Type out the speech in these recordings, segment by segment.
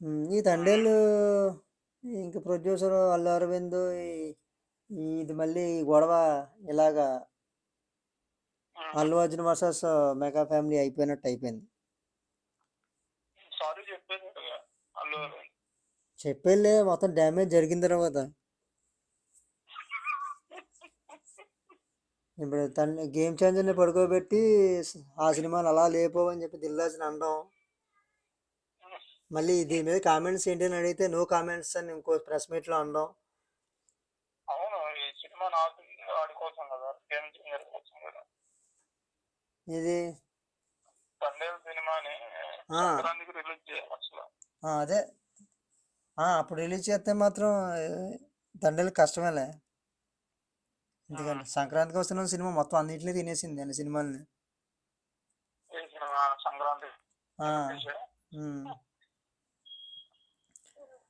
ఈ తండేళ్ళు ఇంక ప్రొడ్యూసర్ అల్లు అరవింద్ ఈ- ఇది మళ్ళీ గొడవ ఇలాగా Allu Arjun versus mega family అయిపోయినట్టు అయిపోయింది. సారీ చెప్పేసి అల్లు అరవింద్. చెప్పేళ్ళే మొత్తం డ్యామేజ్ జరిగిన తర్వాత. ఇప్పుడు తన గేమ్ చేంజర్ని పడుకోబెట్టి ఆ సినిమాలు అలా లేపోవని చెప్పి దిల్రాజుని అనడం. మళ్ళీ దీని మీద కామెంట్స్ ఏంటి అని అడిగితే నో కామెంట్స్ అని ఇంకో ప్రెస్ మీట్లో అనడం అవును ఈ సినిమా నాకు వాడి కోసం కదా చేంజర్ కోసం కదా. ఇది తండేల్ సినిమాని ఆ. సంక్రాంతికి రిలీజ్ చేయాలి అసలు. ఆ, అదే. ఆ, అప్పుడు రిలీజ్ చేస్తే మాత్రం తండ్రి కష్టమేలే. ఎందుకంటే సంక్రాంతికి వస్తున్న సినిమా మొత్తం అన్నింటినీ తినేసింది అన్ని సినిమాలని. సంక్రాంతి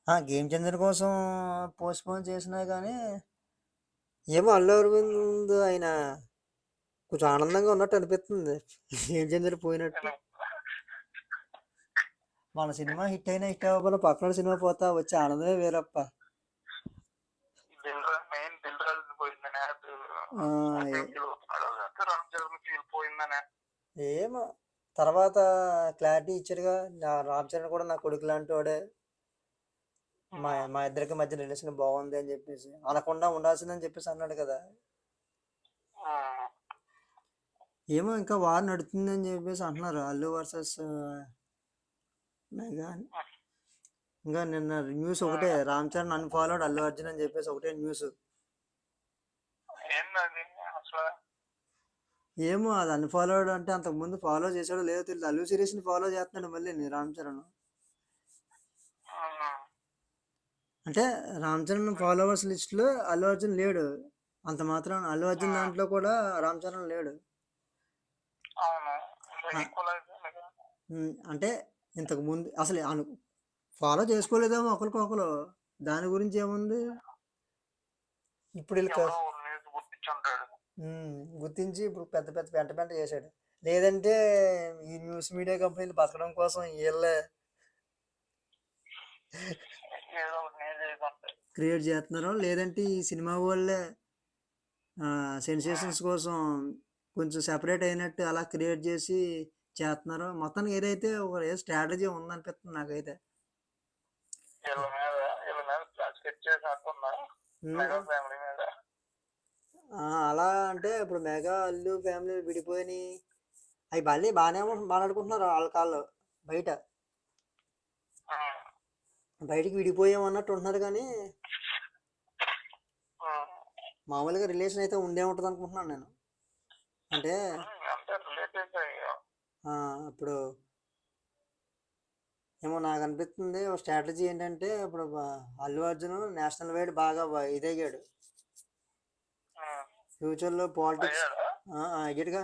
ఆ, గేమ్ చేంజర్ కోసం పోస్ట్ పోన్ చేసినా కానీ ఏమో అల్లు అరవింద్ ఆయన కొంచెం ఆనందంగా ఉన్నట్టు అనిపిస్తుంది. గేమ్ చేంజర్ పోయినట్టు. మన సినిమా హిట్ అయినా హిట్ అవ్వకపోయినా పక్కన సినిమా పోతా వచ్చే ఆనందమే వేరప్ప. మెయిన్ దిల్ రాజు పోయిందనే ఆ, ఏ- రామ్ ఏమో తర్వాత క్లారిటీ ఇచ్చాడుగా. నా రామ్ చరణ్ కూడా నా కొడుకు లాంటి వాడే. మా మా ఇద్దరికి మధ్య రిలేషన్ బాగుంది అని చెప్పేసి. అనకుండా ఉండాల్సిందని చెప్పేసి అన్నాడు కదా. ఏమో ఇంకా వార్ నడుతుంది అని చెప్పేసి అంటున్నారు. Allu versus mega. ఇంకా నిన్న న్యూస్ ఒకటే. రామ్ చరణ్ అన్ఫాలోడ్ అల్లు అర్జున్ అని చెప్పేసి ఒకటే న్యూస్ ఏమో అది అన్ఫాలోడ్ అంటే అంతకు ముందు ఫాలో చేశాడో లేదో తెలియదు అల్లు సిరీస్ని ఫాలో చేస్తున్నాడు మళ్ళీ రామ్ చరణ్ ఆ, అంటే రామ్ చరణ్ ఫాలోవర్స్ లిస్ట్లో అల్లు అర్జున్ లేడు. అంత మాత్రం అల్లు అర్జున్ దాంట్లో కూడా రామ్ చరణ్ లేడు. అవును. ఉమ్, అంటే ఇంతకు ముందు అసలు అను ఫాలో చేసుకోలేదేమో ఒకరికొకరు. దాని గురించి ఏముంది? ఇప్పుడు వీళ్ళు ఎవరో ఒకరు న్యూస్ గుర్తించుంటాడు. ఉమ్, గుర్తించి ఇప్పుడు పెద్ద పెద్ద పెంట పెంట చేశాడు. లేదంటే ఈ న్యూస్ మీడియా కంపెనీలు బతకడం కోసం వీళ్ళే ఏదో ఒకటి నేను చేసుకుంటాడు క్రియేట్ చేస్తున్నారు? లేదంటే ఈ సినిమా వాళ్ళే సెన్సేషన్స్ కోసం కొంచెం సెపరేట్ అయినట్టు అలా క్రియేట్ చేసి చేస్తున్నారు? మొత్తానికి ఏదైతే ఒక ఏ స్ట్రాటజీ ఉందనిపిస్తుంది నాకైతే. అలా అంటే ఇప్పుడు మెగా అల్లు ఫ్యామిలీ విడిపోయి అవి మళ్ళీ బాగానే మాట్లాడుకుంటున్నారు వాళ్ళ కాళ్ళు బయట. బయటికి విడిపోయాం అన్నట్టు ఉంటున్నారు కానీ మామూలుగా రిలేషన్ అయితే ఉండే ఉంటుంది అనుకుంటున్నాను నేను. అంటే ఇప్పుడు ఏమో నాకు అనిపిస్తుంది ఒక స్ట్రాటజీ ఏంటంటే ఇప్పుడు అల్లు అర్జున్ నేషనల్ వైడ్ బాగా ఇదయ్యాడు. ఫ్యూచర్లో పాలిటిక్స్ అయ్యాడా? అయ్యాడుగా.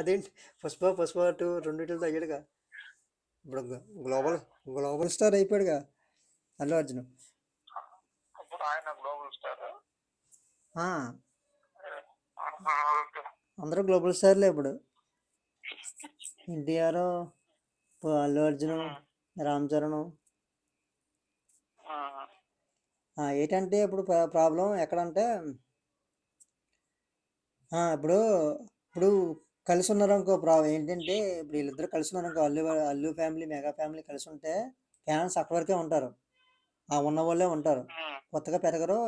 అదేంటి? పుష్ప పుష్ప టూ రెండింటితో అయ్యాడుగా. ఇప్పుడు గ్లోబల్ గ్లోబల్ స్టార్ అయిపోయాడుగా అల్లు అర్జున్. ఇప్పుడు ఆయన గ్లోబల్ స్టార్? అందరూ గ్లోబల్ స్టార్లే ఇప్పుడు. ఎన్టీఆర్ అల్లు అర్జున్ రామ్ చరణ్. ఏంటంటే ఇప్పుడు ప్రా- ప్రాబ్లం ఎక్కడంటే ఇప్పుడు ఇప్పుడు కలిసి ఉన్నారు అనుకో ప్రాబ్లం ఏంటంటే ఇప్పుడు వీళ్ళిద్దరు కలిసి ఉన్నారు అనుకో Allu Allu family mega family కలిసి ఉంటే ఫ్యాన్స్ అక్కడి వరకే ఉంటారు. ఆ ఉన్న వాళ్ళే ఉంటారు కొత్తగా పెరగరు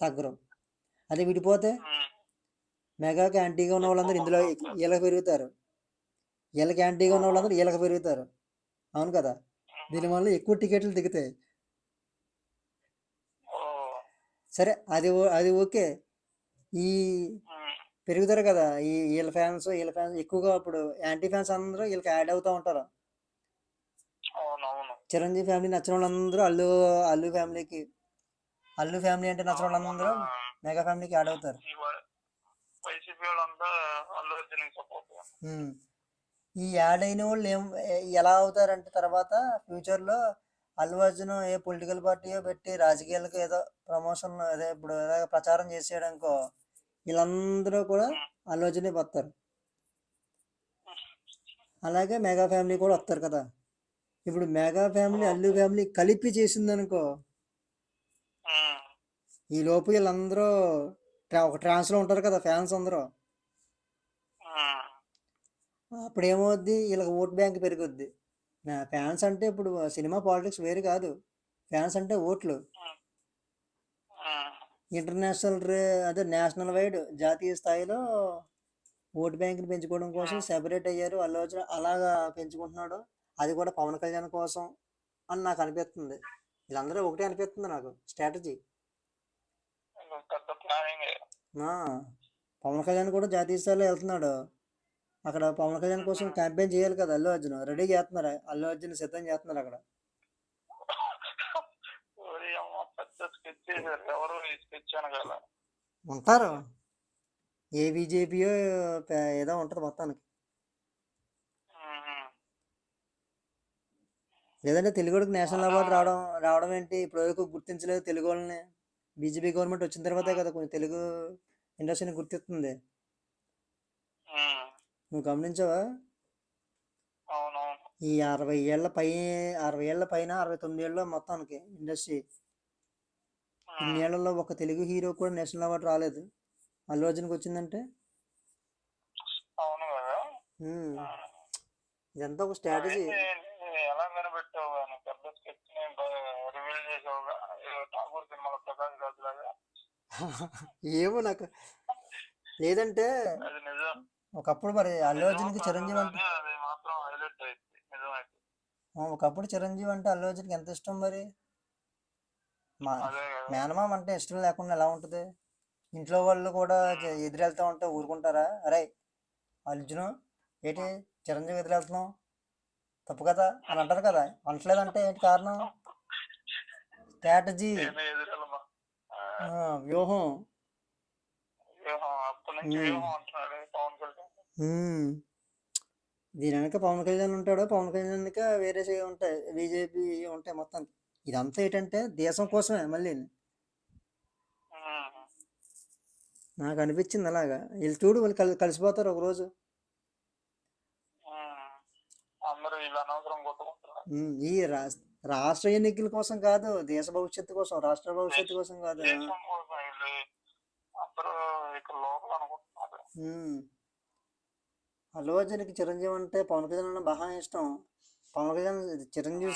తగ్గరు. అదే విడిపోతే మెగాకి యాంటీగా ఉన్న వాళ్ళందరూ ఇందులో వీళ్ళకి పెరుగుతారు. వీళ్ళకి యాంటీగా ఉన్న వాళ్ళందరూ వీళ్ళకి పెరుగుతారు. అవును కదా? దీనివల్ల ఎక్కువ టికెట్లు దిగుతాయి. సరే అది అది ఓకే. ఈ పెరుగుతారు కదా ఈ వీళ్ళ ఫ్యాన్స్ వీళ్ళ ఫ్యాన్స్ ఎక్కువగా ఇప్పుడు యాంటీ ఫ్యాన్స్ అందరూ వీళ్ళకి యాడ్ అవుతూ ఉంటారు. చిరంజీవి ఫ్యామిలీ నచ్చిన వాళ్ళందరూ అల్లు అల్లు ఫ్యామిలీకి అల్లు ఫ్యామిలీ అంటే నచ్చిన వాళ్ళందరూ మెగా ఫ్యామిలీకి యాడ్ అవుతారు. ఈ యాడ్ అయిన వాళ్ళు ఏం ఎలా అవుతారంటే తర్వాత ఫ్యూచర్లో అల్లు అర్జున్ ఏ పొలిటికల్ పార్టీయో పెట్టి రాజకీయాలకు ఏదో ప్రమోషన్ అదే ఇప్పుడు ప్రచారం చేసేయడానికో వీళ్ళందరూ కూడా అల్లు అర్జునే వస్తారు అలాగే మెగా ఫ్యామిలీ కూడా వస్తారు కదా. ఇప్పుడు మెగా ఫ్యామిలీ అల్లు ఫ్యామిలీ కలిపి చేసిందనుకో ఈ లోపు వీళ్ళందరూ ఒక ట్రాన్స్లో ఉంటారు కదా ఫ్యాన్స్ అందరూ. అప్పుడు ఏమవుద్ది వీళ్ళకి ఓట్ బ్యాంక్ పెరుగుద్ది. నా ఫ్యాన్స్ అంటే ఇప్పుడు సినిమా పాలిటిక్స్ వేరు కాదు. ఫ్యాన్స్ అంటే ఓట్లు. ఇంటర్నేషనల్ రే- అదే నేషనల్ వైడ్ జాతీయ స్థాయిలో ఓట్ బ్యాంక్ని పెంచుకోవడం కోసం సెపరేట్ అయ్యారు. అల్లు అర్జున్ అలాగా పెంచుకుంటున్నాడు. అది కూడా పవన్ కళ్యాణ్ కోసం అని నాకు అనిపిస్తుంది. వీళ్ళందరూ ఒకటే అనిపిస్తుంది నాకు స్ట్రాటజీ పవన్ కళ్యాణ్ కూడా జాతీయ స్థాయిలో వెళ్తున్నాడు. అక్కడ పవన్ కళ్యాణ్ కోసం క్యాంపెయిన్ చేయాలి కదా అల్లు అర్జున్. రెడీ చేస్తున్నారు. అల్లు అర్జున్ సిద్ధం చేస్తున్నారు అక్కడ. పెద్ద స్కెచ్ చేశారు ఎవరు ఈ స్కెచ్ అనగల? ఉంటారు. ఏ బీజేపీయో ఏదో ఉంటుంది మొత్తానికి. లేదంటే తెలుగుడికి నేషనల్ అవార్డు రావడం రావడం ఏంటి? ఇప్పుడు వరకు గుర్తించలేదు తెలుగు వాళ్ళని. బీజేపీ గవర్నమెంట్ వచ్చిన తర్వాతే కదా కొంచెం తెలుగు ఇండస్ట్రీని గుర్తిస్తుంది. నువ్వు గమనించావా? ఈ అరవై ఏళ్ళ పై అరవై ఏళ్ళ పైన అరవై తొమ్మిది ఏళ్ళ మొత్తానికి ఇండస్ట్రీ. ఇన్ని ఏళ్ళలో ఒక తెలుగు హీరో కూడా నేషనల్ అవార్డు రాలేదు. అల్లు అర్జున్కి వచ్చిందంటే? అవును కదా? ఉమ్, ఇదంతా ఒక స్ట్రాటజీ. అదేంటి, ఎలా కనిపెట్టావు కానీ పెద్ద స్కెచ్ని రివీల్ చేసావుగా. ఏదో ఠాగూర్ సినిమాలో ప్రకాష్ రాజ్ లాగా. ఏమో నాకు. లేదంటే ఒకప్పుడు మరి అల్లు అర్జున్కి చిరంజీవి అంటే ఒకప్పుడు చిరంజీవి అంటే అల్లు అర్జున్కి ఎంత ఇష్టం మరి? మా మేనమామ అంటే ఇష్టం లేకుండా ఎలా ఉంటుంది? ఇంట్లో వాళ్ళు కూడా ఎదురెళ్తా ఉంటే ఊరుకుంటారా? అరే అర్జును ఏంటి చిరంజీవి ఎదురెళ్తున్నావు? తప్పు కదా? అని అంటారు కదా. అనట్లేదంటే ఏంటి కారణం? స్ట్రాటజీ. వ్యూహం. దీని వెనక పవన్ కళ్యాణ్ ఉంటాడు. పవన్ కళ్యాణ్ వేరే ఉంటాయి. బీజేపీ ఉంటాయి మొత్తం ఇదంతా ఏంటంటే దేశం కోసమే మళ్ళీ. నాకు అనిపించింది అలాగా. వీళ్ళు చూడు వాళ్ళు కలి కలిసిపోతారు ఒక రోజు ఉమ్. అందరూ ఇలా అనవసరం కొట్టుకుంటున్నారు. ఉమ్, ఈ రాష్ట్ర ఎన్నికల కోసం కాదు దేశ భవిష్యత్తు కోసం రాష్ట్ర భవిష్యత్తు కోసం కాదు. అల్లు అర్జున్కి చిరంజీవి అంటే పవన్ కళ్యాణ్ అంటే బాగా ఇష్టం. పవన్ కళ్యాణ్ చిరంజీవి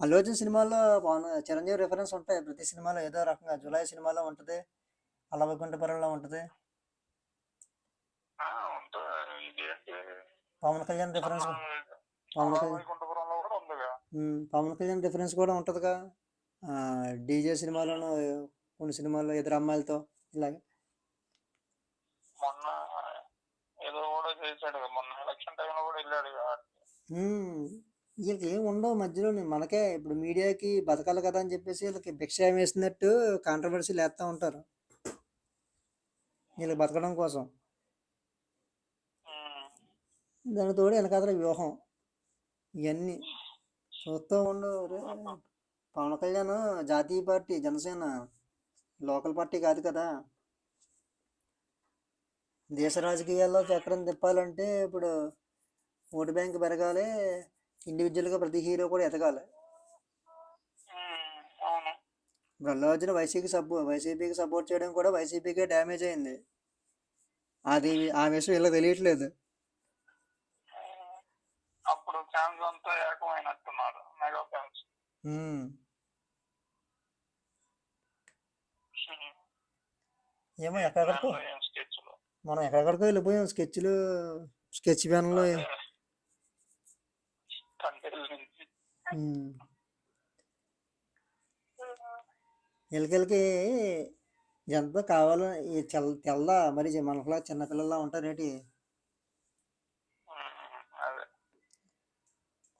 అల్లు అర్జున్ సినిమాలో పవన్ చిరంజీవి రిఫరెన్స్ ఉంటాయి. ప్రతి సినిమాలో ఏదో రకంగా జులై సినిమాలో ఉంటుంది. అలవకుంఠపురంలో ఉంటుంది. పవన్ కళ్యాణ్ రిఫరెన్స్ పవన్ కళ్యాణ్ పవన్ కళ్యాణ్ రిఫరెన్స్ కూడా ఉంటుందిగా. డీజే సినిమాలోనూ కొన్ని సినిమాల్లో ఇద్దరు అమ్మాయిలతో ఇలాగే. మొన్న ఏదో కూడా చేశాడు మొన్న ఎలక్షన్ టైంలో కూడా వెళ్ళాడు వీళ్ళకి ఏం ఉండవు మధ్యలో. మనకే ఇప్పుడు మీడియాకి బతకాలి కదా అని చెప్పేసి వీళ్ళకి భిక్ష వేసినట్టు కాంట్రవర్సీలు వేస్తూ ఉంటారు. వీళ్ళకి బతకడం కోసం. దాని తోడు వెనకాతల వ్యూహం. ఇవన్నీ చూస్తూ ఉండు రే, పవన్ కళ్యాణ్ జాతీయ పార్టీ జనసేన లోకల్ పార్టీ కాదు కదా. దేశ రాజకీయాల్లో చక్రం తిప్పాలంటే ఇప్పుడు ఓటు బ్యాంక్ పెరగాలి. ఇండివిజువల్గా ప్రతి హీరో కూడా ఎదగాలి. ఇప్పుడు అల్లు అర్జున్ వైసీపీకి సపో వైసీపీకి సపోర్ట్ చేయడం కూడా వైసీపీకే డ్యామేజ్ అయింది. అది ఆ విషయం ఇలా తెలియట్లేదు. అప్పుడు ఫ్యాన్స్ అంతా ఏకమైనట్టున్నారు మెగా ఫ్యాన్స్ ఉమ్. ఏమో ఎక్కడెక్కడికో మనం ఎక్కడెక్కడికో వెళ్ళిపోయాం స్కెచ్లు స్కెచ్ పెన్లో వీళ్ళకి ఎంత కావాలో ఈ తెల్ల తెల్దా మరి మనకులా చిన్నపిల్లల్లా ఉంటారేటి?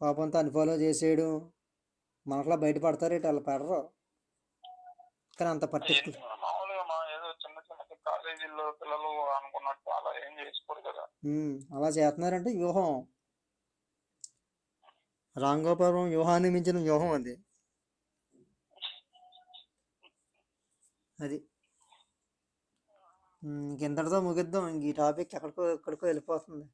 కోపంతో అన్ఫాలో చేసేయడం మనకులా బయటపడతారేటి వాళ్ళు పడరు? కానీ అంత పర్టికులర్ ఏంటి మామూలుగా మా ఏదో చిన్న చిన్న కాలేజీల్లో పిల్లలు అనుకున్నట్టు అలా ఏం చేసుకోరు కదా అలా చేస్తున్నారంటే వ్యూహం రాంగోపురం వ్యూహాన్ని మించిన వ్యూహం అది. అది. ఉమ్, ఇంతటితో ముగిద్దాం. ఇంక ఈ టాపిక్ ఎక్కడికో ఎక్కడికో వెళ్ళిపోతుంది.